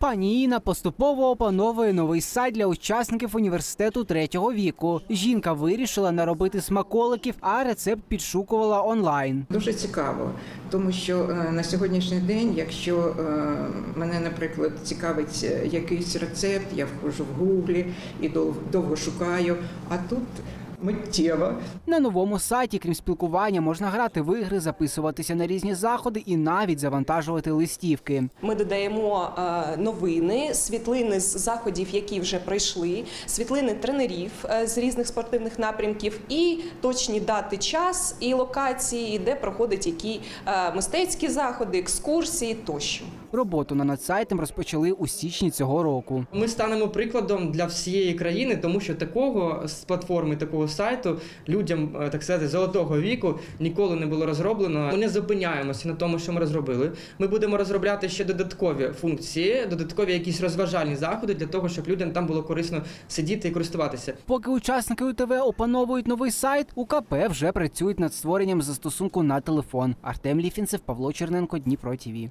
Пані Інна поступово опановує новий сайт для учасників університету третього віку. Жінка вирішила наробити смаколиків, а рецепт підшукувала онлайн. Дуже цікаво, тому що е, на сьогоднішній день, якщо е, мене, наприклад, цікавить е, якийсь рецепт, я входжу в гуглі і дов- довго шукаю, а тут миттєво. На новому сайті, крім спілкування, можна грати в ігри, записуватися на різні заходи і навіть завантажувати листівки. Ми додаємо е, новини, світлини з заходів, які вже пройшли, світлини тренерів е, з різних спортивних напрямків, і точні дати, час і локації, де проходять які е, мистецькі заходи, екскурсії тощо. Роботу над надсайтом розпочали у січні цього року. Ми станемо прикладом для всієї країни, тому що такого з платформи, такого сайту людям, е, так сказати, золотого віку ніколи не було розроблено. Ми не зупиняємося на тому, що ми розробили. Ми будемо розробляти ще додаткові функції, додаткові якісь розважальні заходи для того, щоб людям там було корисно сидіти і користуватися. Поки учасники УТВ опановують новий сайт, УКП вже працюють над створенням застосунку на телефон. Артем Ліфінцев, Павло Черненко, Дніпро ТІВІ.